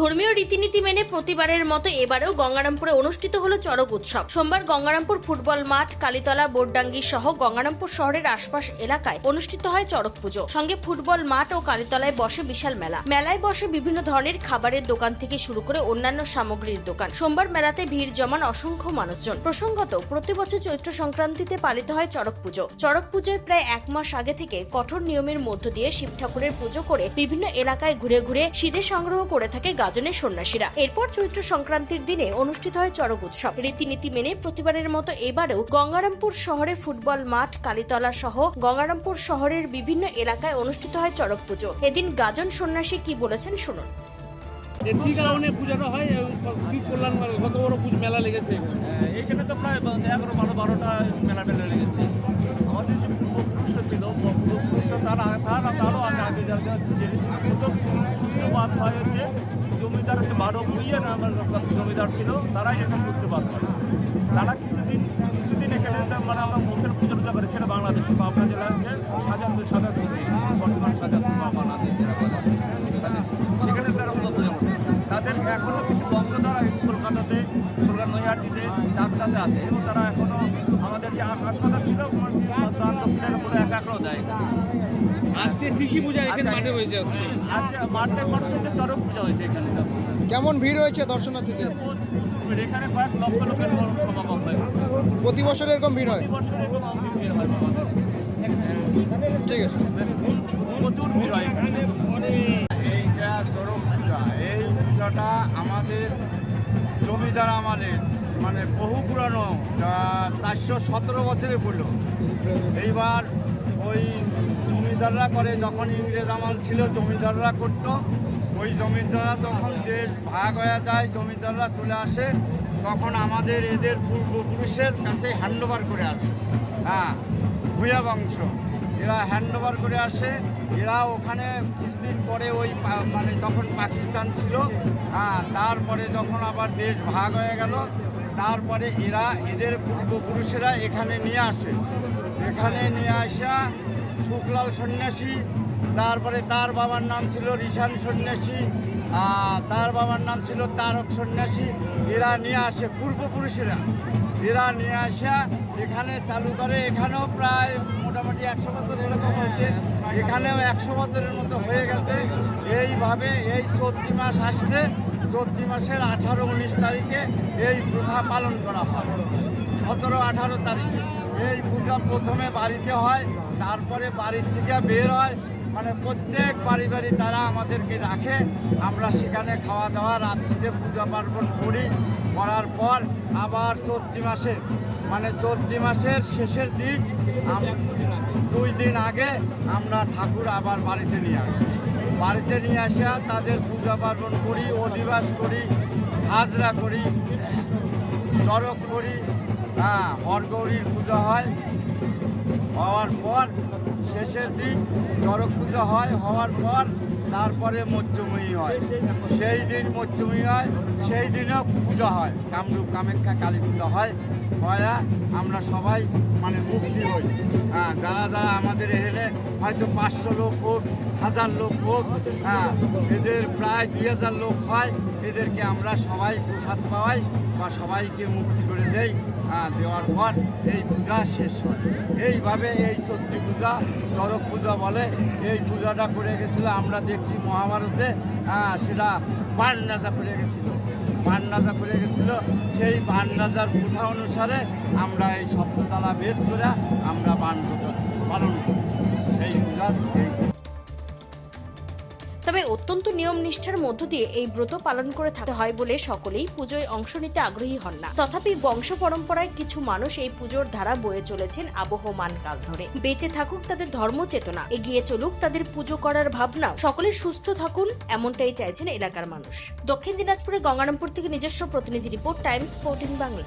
ধর্মীয় রীতিনীতি মেনে প্রতিবারের মতো এবারেও গঙ্গারামপুরে অনুষ্ঠিত হলো চড়ক উৎসব। সোমবার গঙ্গারামপুর ফুটবল মাঠ, কালীতলা, বোর্ডাঙ্গি সহ গঙ্গারামপুর শহরের আশপাশ এলাকায় অনুষ্ঠিত হয় চড়ক পুজো। সঙ্গে ফুটবল মাঠ ও কালীতলায় বসে বিশাল মেলা। মেলায় বসে বিভিন্ন ধরনের খাবারের দোকান থেকে শুরু করে অন্যান্য সামগ্রীর দোকান। সোমবার মেলাতে ভিড় জমান অসংখ্য মানুষজন। প্রসঙ্গত, প্রতি বছর চৈত্র সংক্রান্তিতে পালিত হয় চড়ক পুজো। চড়ক পুজোয় প্রায় এক মাস আগে থেকে কঠোর নিয়মের মধ্য দিয়ে শিব ঠাকুরের পুজো করে বিভিন্ন এলাকায় ঘুরে ঘুরে শীতে সংগ্রহ করে থাকে গাজনের সন্ন্যাসীরা। এরপর চৈত্র সংক্রান্তির দিনে অনুষ্ঠিত হয় চড়ক উৎসব। রীতিনীতি মেনে প্রতিবারের মতো এবারেও গঙ্গারামপুর শহরে ফুটবল মাঠ কালীতলা সহ গঙ্গারামপুর শহরের বিভিন্ন এলাকায় অনুষ্ঠিত হয় চড়ক পুজো। এদিন গাজন সন্ন্যাসী কি বলেছেন শুনুন। এ কি কারণে পূজাটা হয় কি কল্যাণ মানে কত বড় পুজো মেলা লেগেছে? এইখানে তো প্রায় এগারো বারো বারোটা মেলা মেলা লেগেছে। আমাদের যে পূর্বপুরুষ ছিল পূর্বপুরুষ তারা তারা তারও আগে আগে যা যা জেনেছিল প্রথম সূত্রপাত হয় হচ্ছে জমিদার হচ্ছে মানব ভুইয়া আমার জমিদার ছিল, তারাই একটা সূত্রপাত করে। তারা কিছুদিন কিছুদিন এখানে মানে আমরা মুখের পুজো টুজো করে সেটা বাংলাদেশে পাবনা জেলা হচ্ছে সাজাদপুর সাজাদপুর বর্তমান বা বাংলাদেশ সেখানে তারা মূলত তাদের এখনও কিছু বংশধারা কলকাতাতে। কলকাতা নৈহাটিতে চাকদাতে আছে এবং তারা এখনও আমাদের যে আশ হাসপাতাল ছিল দান দক্ষিণের উপরে এক একরাও দেয় আজকে কি কি পূজা এখানে আচ্ছা, মাঠে হয়েছে আজকে? আচ্ছা মাঠে মানুষের চরক পূজা হয়েছে এখানে। কেমন ভিড় হয়েছে দর্শনার্থীদের? এখানে কয়েক লক্ষ লোকের সমাগম হয়। প্রতি বছর এরকম ভিড় হয়? প্রতি বছর এরকম ভিড় হয় ঠিক আছে। প্রচুর ভিড় হয় এখানে। এইটা চড়ক পূজা। এই পূজাটা আমাদের জমিদার আমাদের মানে বহু পুরানো চারশো সতেরো বছরে পড়ল। এইবার ওই জমিদাররা করে, যখন ইংরেজ আমল ছিল, জমিদাররা করতো। ওই জমিদাররা যখন দেশ ভাগ হয়ে যায়, জমিদাররা চলে আসে, তখন আমাদের এদের পূর্বপুরুষের কাছে হ্যান্ডওভার করে আসে। হ্যাঁ ভূয়া বংশ। এরা হ্যান্ডওভার করে আসে এরা ওখানে কিছুদিন পরে ওই মানে তখন পাকিস্তান ছিল হ্যাঁ তারপরে যখন আবার দেশ ভাগ হয়ে গেল, তারপরে এরা এদের পূর্বপুরুষেরা এখানে নিয়ে আসে। এখানে নিয়ে আসা শুক্লাল সন্ন্যাসী, তারপরে তার বাবার নাম ছিল রিশান সন্ন্যাসী তার বাবার নাম ছিল তারক সন্ন্যাসী, এরা নিয়ে আসে পূর্বপুরুষেরা। এরা নিয়ে আসা এখানে চালু করে, এখানেও প্রায় মোটামুটি একশো বছর এরকম হয়েছে। এখানেও একশো বছরের মতো হয়ে গেছে। এইভাবে এই চৈত্রি মাস আসলে চৈত্রি মাসের আঠারো, উনিশ তারিখে এই প্রথা পালন করা হয়। সতেরো, আঠারো তারিখে এই পূজা প্রথমে বাড়িতে হয়, তারপরে বাড়ির থেকে বের হয়। মানে প্রত্যেক বাড়ি বাড়ি তারা আমাদেরকে রাখে। আমরা সেখানে খাওয়া দাওয়া, রাত্রিতে পূজা পার্বণ করি। করার পর আবার চৈত্রি মাসে মানে চৈত্রি মাসের শেষের দিন দুই দিন আগে আমরা ঠাকুর আবার বাড়িতে নিয়ে আসি। বাড়িতে নিয়ে আসা, তাদের পূজা পার্বণ করি, অধিবাস করি, হাজরা করি চরক করি হ্যাঁ হরগৌরীর পূজা হয়। হওয়ার পর শেষের দিন চরক পূজা হয়, হওয়ার পর তারপরে মধ্যময়ী হয়। সেই দিন মধ্যময়ী হয়, সেই দিনেও পূজা হয়। কামরূপ কামাখ্যা কালী পূজা হয়। হয়, আমরা সবাই মানে মুক্তি হই। হ্যাঁ যারা যারা আমাদের এখানে হয়তো পাঁচশো লোক হোক, হাজার লোক হোক হ্যাঁ এদের প্রায় দুই হাজার লোক হয়, এদেরকে আমরা সবাই প্রসাদ পাওয়াই। বা সবাইকে মুক্তি করে দেই হ্যাঁ দেওয়ার পর এই পূজা শেষ হয়। এইভাবে এই সত্যি পূজা চরক পূজা বলে এই পূজাটা করে গেছিল। আমরা দেখছি মহাভারতে হ্যাঁ সেটা বান রাজা করে গেছিল। বান রাজা করে গেছিল। সেই বান রাজার প্রথা অনুসারে আমরা এই সপ্ততলা ভেদ করে আমরা বান পালন করি। এই পূজার এই তবে অত্যন্ত নিয়ম নিষ্ঠার মধ্য দিয়ে এই ব্রত পালন করে থাকতে হয় বলে সকলেই পুজোয় অংশ নিতে আগ্রহী হন না। তথাপি বংশ পরম্পরায় কিছু মানুষ এই পুজোর ধারা বয়ে চলেছেন আবহমান কাল ধরে। বেঁচে থাকুক তাদের ধর্ম চেতনা, এগিয়ে চলুক তাদের পুজো করার ভাবনা, সকলে সুস্থ থাকুন এমনটাই চাইছেন এলাকার মানুষ। দক্ষিণ দিনাজপুরে গঙ্গারামপুর থেকে নিজস্ব প্রতিনিধি রিপোর্ট, টাইমস, ফোর্টিন বাংলা।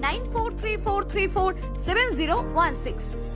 9434347016.